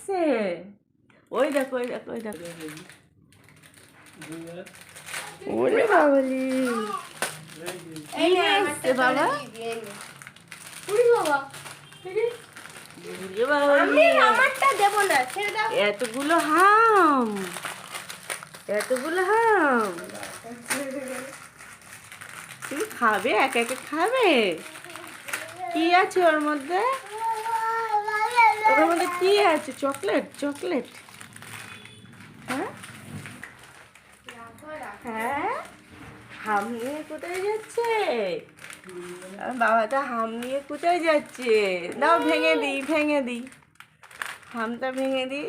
আসছে ওই দেখো ওই দেখো ওই দেখো। এতগুলো হাম। এতগুলো হাম। তুমি খাবে এক একে খাবে? কি আছে ওর মধ্যে? ওর মধ্যে কি আছে? Chocolate chocolate. হ্যাঁ? হ্যাঁ? হাম নিয়ে কোথায় যাচ্ছে? বাবাটা হাম নিয়ে কোথায় যাচ্ছে? দাও, ভেঙে দিই ভেঙে দিই। হামটা ভেঙে দিই।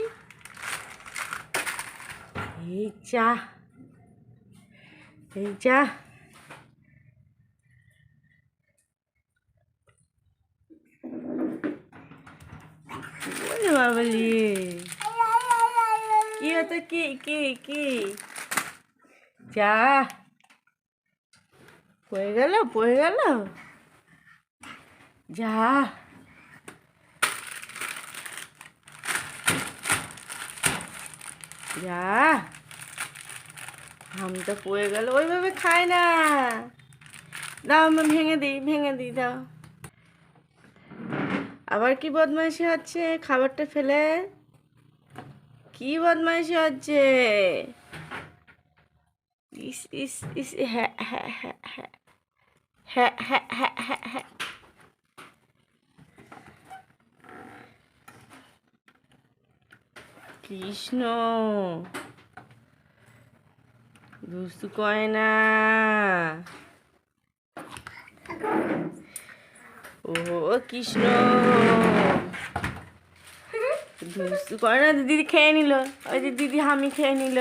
এই চা। এই চা। ওরে বাবালি কি হতো কি কি কি চা পড়ে গেল পড়ে গেল যা যা আমটা পড়ে গেল ওইভাবে খায় না দাও আমি ভেঙে দিই ভেঙে দিই দাও আবার কি বদমাইশি হচ্ছে? খাবারটা ফেলে। কি বদমাইশি হচ্ছে? ইস ইস ইস হ্যাঁ হ্যাঁ হ্যাঁ হ্যাঁ হ্যাঁ হ্যাঁ হ্যাঁ হ্যাঁ হ্যাঁ কৃষ্ণ। দুস্তু কয় না। ও কৃষ্ণ। করে না দিদি খেয়ে নিল। ওই যে দিদি হামি খেয়ে নিল।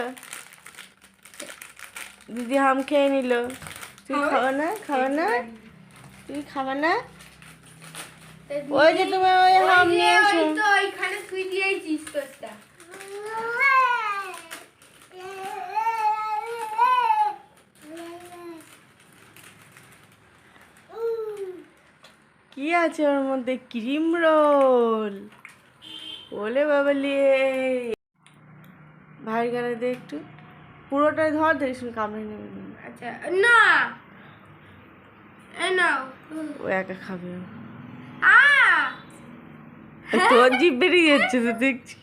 দিদি হাম খেয়ে নিল। তুই খাবে না খাবে না। তুই খাবে না। ওই যে তুমি ওই হাম নিয়ে এসো ওইখানে তুই দিয়েছিস তোরটা। কি আছে ওর মধ্যে? Cream roll. ওলে বাবালি। ভাই গেলে দে একটু। পুরোটাই ধর দেখিস কামড়ে নেবে। আচ্ছা না। ও একা খাবে। তোর জিভ বেরিয়ে যাচ্ছে তো দেখছি।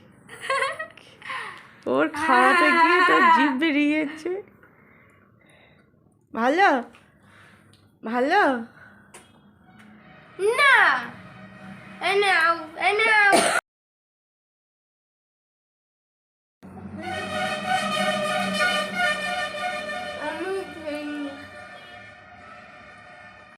ওর খাওয়াতে গিয়ে তোর জিভ বেরিয়ে যাচ্ছে। ভালো? ভালো? না. And now, and now.